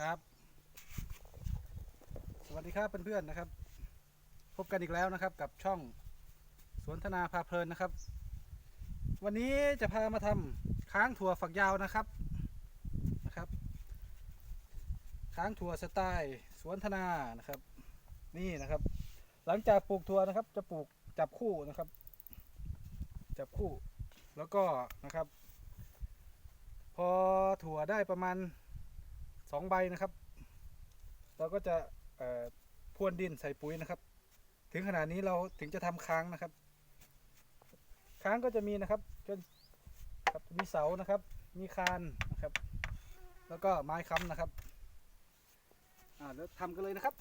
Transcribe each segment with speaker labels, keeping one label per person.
Speaker 1: ครับ สวัสดีครับเพื่อนๆนะครับ พบกันอีกแล้วนะครับกับช่องสวนธนาพาเพลินนะครับ วันนี้จะพามาทำค้างถั่วฝักยาวนะครับนะครับ ค้างถั่วสไตล์สวนธนานะครับ นี่นะครับ หลังจากปลูกถั่วนะครับ จะปลูกจับคู่นะครับ จับคู่แล้วก็นะครับ พอถั่วได้ประมาณ สองใบนะครับ เราก็จะเอ่อพรวนดินใส่ปุ๋ยนะครับ ถึงขนาดนี้เราถึงจะทำค้างนะครับ ค้างก็จะมีนะครับจนครับมีเสานะครับ มีคานนะครับ แล้วก็ไม้ค้ำนะครับอ่าแล้วทำกันเลยนะครับ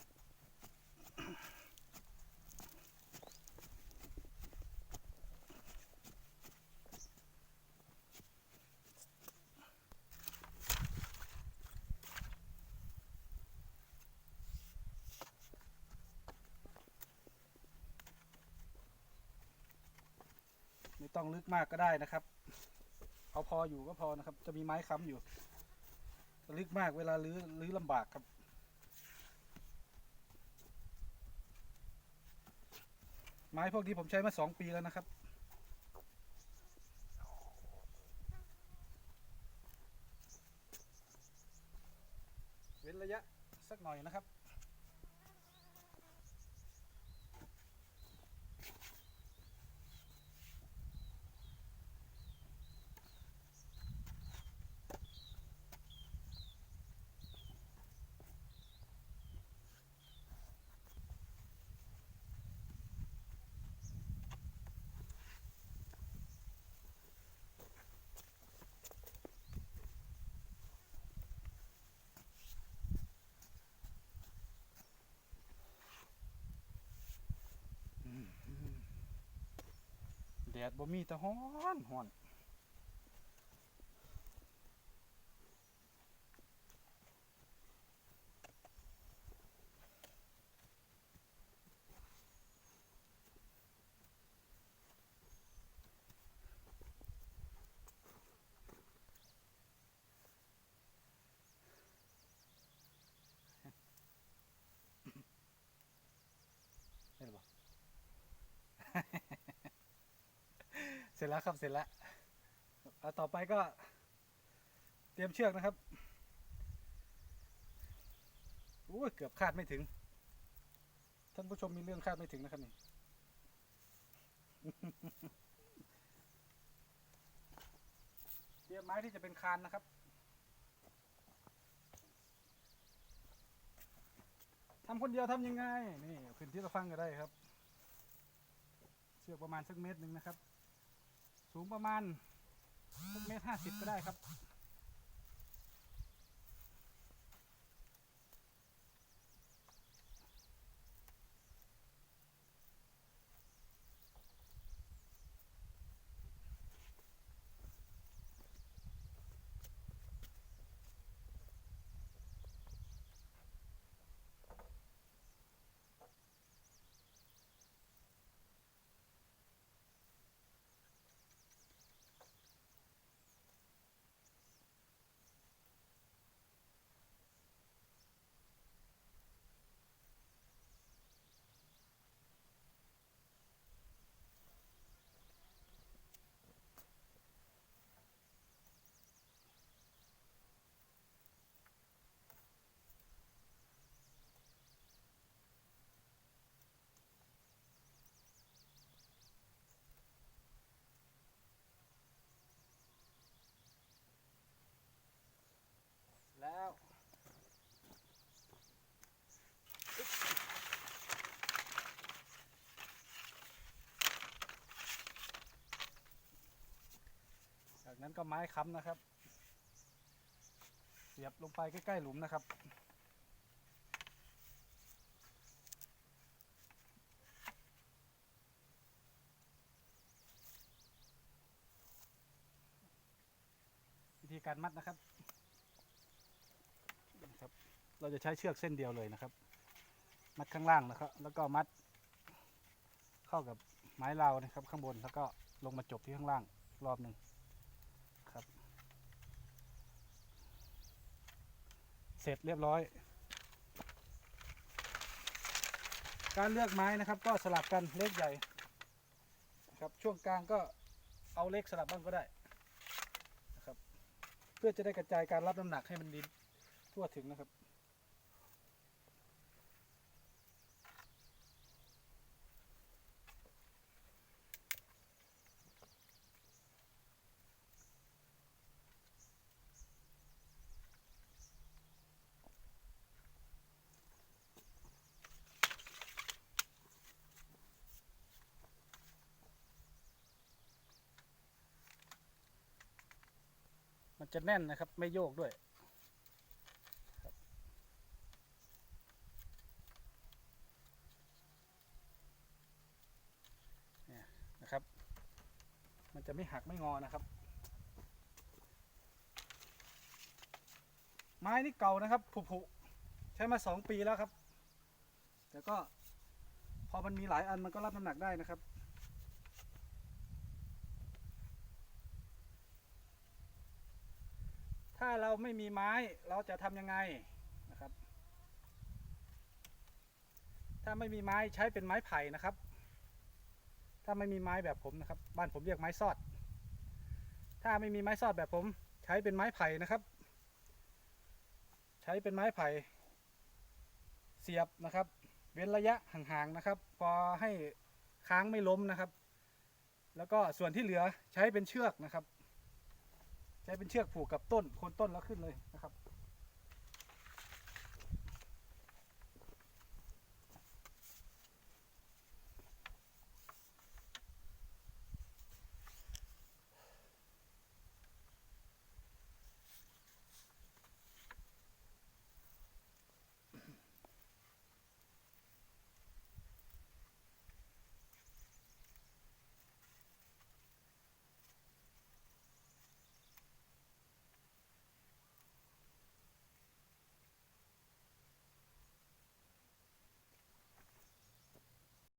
Speaker 1: ไม่ต้องลึกมากก็ได้นะครับ เอาพออยู่ก็พอนะครับ จะมีไม้ค้ำอยู่ ลึกมากเวลาลื้อลื้อลำบากครับไม้พวกนี้ผมใช้มาสองปีแล้วนะครับ เว้นระยะสักหน่อยนะครับ ดบ่มีแต่ฮ้อนฮ้อน เห็นบ่ เสร็จแล้วครับเสร็จแล้วเอาต่อไปก็ เตรียมเชือกนะครับอู้ยเกือบคาดไม่ถึง ท่านผู้ชมมีเรื่องคาดไม่ถึงนะครับนี่เตรียมไม้ที่จะเป็นคานนะครับทำคนเดียวทำยังไง นี่พื้นที่เราฟังก็ได้ครับ เชือกประมาณสักเมตรหนึ่งนะครับ สูงประมาณสักเมตรห้าสิบก็ได้ครับ แล้วั้นก็ไม้ค้ำนะครับ เสียบลงไปใกล้ๆหลุมนะครับ วิธีการมัดนะครับครับ เราจะใช้เชือกเส้นเดียวเลยนะครับ มัดข้างล่างนะครับ แล้วก็มัด เข้ากับไม้เรานะครับ ข้างบนแล้วก็ลงมาจบที่ข้างล่างรอบหนึ่งครับ เสร็จเรียบร้อย การเลือกไม้นะครับก็สลับกันเล็กใหญ่ครับช่วงกลางก็เอาเล็กสลับบ้างก็ได้นะครับเพื่อจะได้กระจายการรับน้ำหนักให้มันดีทั่วถึงนะครับ มันจะแน่นนะครับ ไม่โยกด้วยเนี่ยนะครับ มันจะไม่หักไม่งอนะครับ ไม้นี่เก่านะครับผุๆใช้มาสองปีแล้วครับ แต่ก็พอมันมีหลายอันมันก็รับน้ำหนักได้นะครับ ถ้าเราไม่มีไม้เราจะทำยังไงนะครับ ถ้าไม่มีไม้ใช้เป็นไม้ไผ่นะครับ ถ้าไม่มีไม้แบบผมนะครับ บ้านผมเรียกไม้ซอด ถ้าไม่มีไม้ซอดแบบผม ใช้เป็นไม้ไผ่นะครับ ใช้เป็นไม้ไผ่เสียบนะครับ เว้นระยะห่างๆนะครับ พอให้ค้างไม่ล้มนะครับ แล้วก็ส่วนที่เหลือใช้เป็นเชือกนะครับ ใช้เป็นเชือกผูกกับต้นโคนต้นแล้วขึ้นเลยนะครับ